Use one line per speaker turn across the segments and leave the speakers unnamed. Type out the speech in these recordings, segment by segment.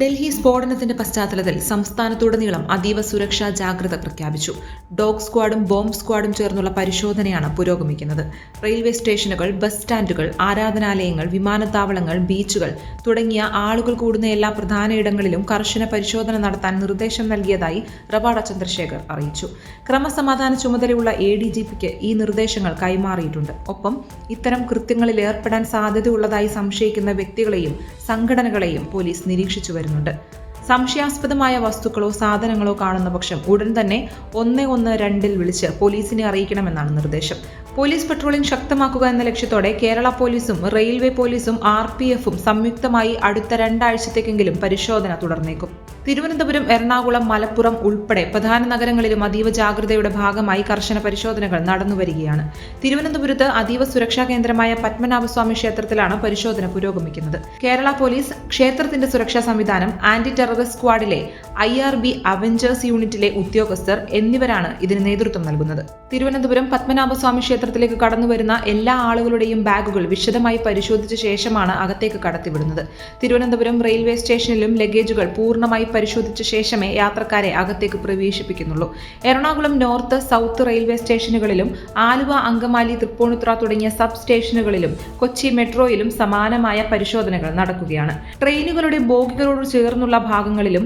ഡൽഹി സ്ഫോടനത്തിന്റെ പശ്ചാത്തലത്തിൽ സംസ്ഥാനത്തുടനീളം അതീവ സുരക്ഷാ ജാഗ്രത പ്രഖ്യാപിച്ചു. ഡോഗ് സ്ക്വാഡും ബോംബ് സ്ക്വാഡും ചേർന്നുള്ള പരിശോധനയാണ് പുരോഗമിക്കുന്നത്. റെയിൽവേ സ്റ്റേഷനുകൾ ബസ് സ്റ്റാൻഡുകൾ ആരാധനാലയങ്ങൾ വിമാനത്താവളങ്ങൾ ബീച്ചുകൾ തുടങ്ങിയ ആളുകൾ കൂടുന്ന എല്ലാ പ്രധാന ഇടങ്ങളിലും കർശന പരിശോധന നടത്താൻ നിർദ്ദേശം നൽകിയതായി റവാഡ ചന്ദ്രശേഖർ അറിയിച്ചു. ക്രമസമാധാന ചുമതലയുള്ള എ ഡി ജി പിക്ക് ഈ നിർദ്ദേശങ്ങൾ കൈമാറിയിട്ടുണ്ട്. ഒപ്പം ഇത്തരം കൃത്യങ്ങളിൽ ഏർപ്പെടാൻ സാധ്യതയുള്ളതായി സംശയിക്കുന്ന വ്യക്തികളെയും സംഘടനകളെയും പോലീസ് നിരീക്ഷിച്ചു വരുന്നുണ്ട്. സംശയാസ്പദമായ വസ്തുക്കളോ സാധനങ്ങളോ കാണുന്ന പക്ഷം ഉടൻ തന്നെ ഒന്ന് ഒന്ന് രണ്ടിൽ വിളിച്ച് പോലീസിനെ അറിയിക്കണമെന്നാണ് നിർദ്ദേശം. പോലീസ് പട്രോളിംഗ് ശക്തമാക്കുക എന്ന ലക്ഷ്യത്തോടെ കേരള പോലീസും റെയിൽവേ പോലീസും ആർ പി എഫും സംയുക്തമായി അടുത്ത രണ്ടാഴ്ചത്തേക്കെങ്കിലും പരിശോധന തുടർന്നേക്കും. തിരുവനന്തപുരം എറണാകുളം മലപ്പുറം ഉൾപ്പെടെ പ്രധാന നഗരങ്ങളിലും അതീവ ജാഗ്രതയുടെ ഭാഗമായി കർശന പരിശോധനകൾ നടന്നുവരികയാണ്. തിരുവനന്തപുരത്ത് അതീവ സുരക്ഷാ കേന്ദ്രമായ പത്മനാഭസ്വാമി ക്ഷേത്രത്തിലാണ് പരിശോധന പുരോഗമിക്കുന്നത്. കേരള പോലീസ് ക്ഷേത്രത്തിന്റെ സുരക്ഷാ സംവിധാനം ആന്റി ടെററിസ്റ്റ് സ്ക്വാഡിലെ ഐ ആർ ബി അവഞ്ചേഴ്സ് യൂണിറ്റിലെ ഉദ്യോഗസ്ഥർ എന്നിവരാണ് ഇതിന് നേതൃത്വം നൽകുന്നത്. തിരുവനന്തപുരം പത്മനാഭസ്വാമി ക്ഷേത്രത്തിലേക്ക് കടന്നു വരുന്ന എല്ലാ ആളുകളുടെയും ബാഗുകൾ വിശദമായി പരിശോധിച്ച ശേഷമാണ് അകത്തേക്ക് കടത്തിവിടുന്നത്. തിരുവനന്തപുരം റെയിൽവേ സ്റ്റേഷനിലും ലഗേജുകൾ പൂർണമായി പരിശോധിച്ച ശേഷമേ യാത്രക്കാരെ അകത്തേക്ക് പ്രവേശിപ്പിക്കുന്നുള്ളൂ. എറണാകുളം നോർത്ത് സൗത്ത് റെയിൽവേ സ്റ്റേഷനുകളിലും ആലുവ അങ്കമാലി തൃപ്പൂണിത്തുറ തുടങ്ങിയ സബ് സ്റ്റേഷനുകളിലും കൊച്ചി മെട്രോയിലും സമാനമായ പരിശോധനകൾ നടക്കുകയാണ്. ട്രെയിനുകളുടെ ബോഗികളോട് ചേർന്നുള്ള ഭാഗങ്ങളിലും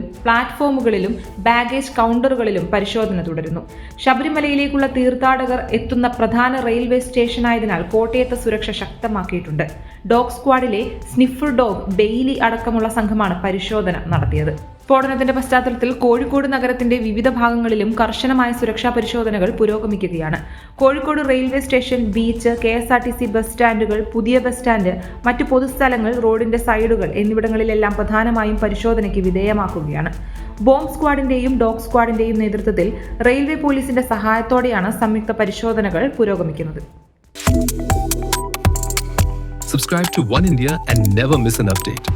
പ്ലാറ്റ്ഫോമുകളിലും ബാഗേജ് കൗണ്ടറുകളിലും പരിശോധന തുടരുന്നു. ശബരിമലയിലേക്കുള്ള തീർത്ഥാടകർ എത്തുന്ന പ്രധാന റെയിൽവേ സ്റ്റേഷനായതിനാൽ കോട്ടയത്തെ സുരക്ഷ ശക്തമാക്കിയിട്ടുണ്ട്. ഡോഗ് സ്ക്വാഡിലെ സ്നിഫർ ഡോഗ് ബെയിലി അടക്കമുള്ള സംഘമാണ് പരിശോധന നടത്തിയത്. സ്ഫോടനത്തിന്റെ പശ്ചാത്തലത്തിൽ കോഴിക്കോട് നഗരത്തിന്റെ വിവിധ ഭാഗങ്ങളിലും കർശനമായ സുരക്ഷാ പരിശോധനകൾ പുരോഗമിക്കുകയാണ്. Kozhikode railway station beach K S R T C bus സ്റ്റാൻഡുകൾ പുതിയ ബസ് സ്റ്റാൻഡ് മറ്റ് പൊതുസ്ഥലങ്ങൾ റോഡിന്റെ സൈഡുകൾ എന്നിവിടങ്ങളിലെല്ലാം പ്രധാനമായും പരിശോധനയ്ക്ക് വിധേയമാക്കുകയാണ്. ബോംബ് സ്ക്വാഡിന്റെയും ഡോഗ് സ്ക്വാഡിന്റെയും നേതൃത്വത്തിൽ റെയിൽവേ പോലീസിന്റെ സഹായത്തോടെയാണ് സംയുക്ത പരിശോധനകൾ പുരോഗമിക്കുന്നത്.
Subscribe to One India and never miss an update.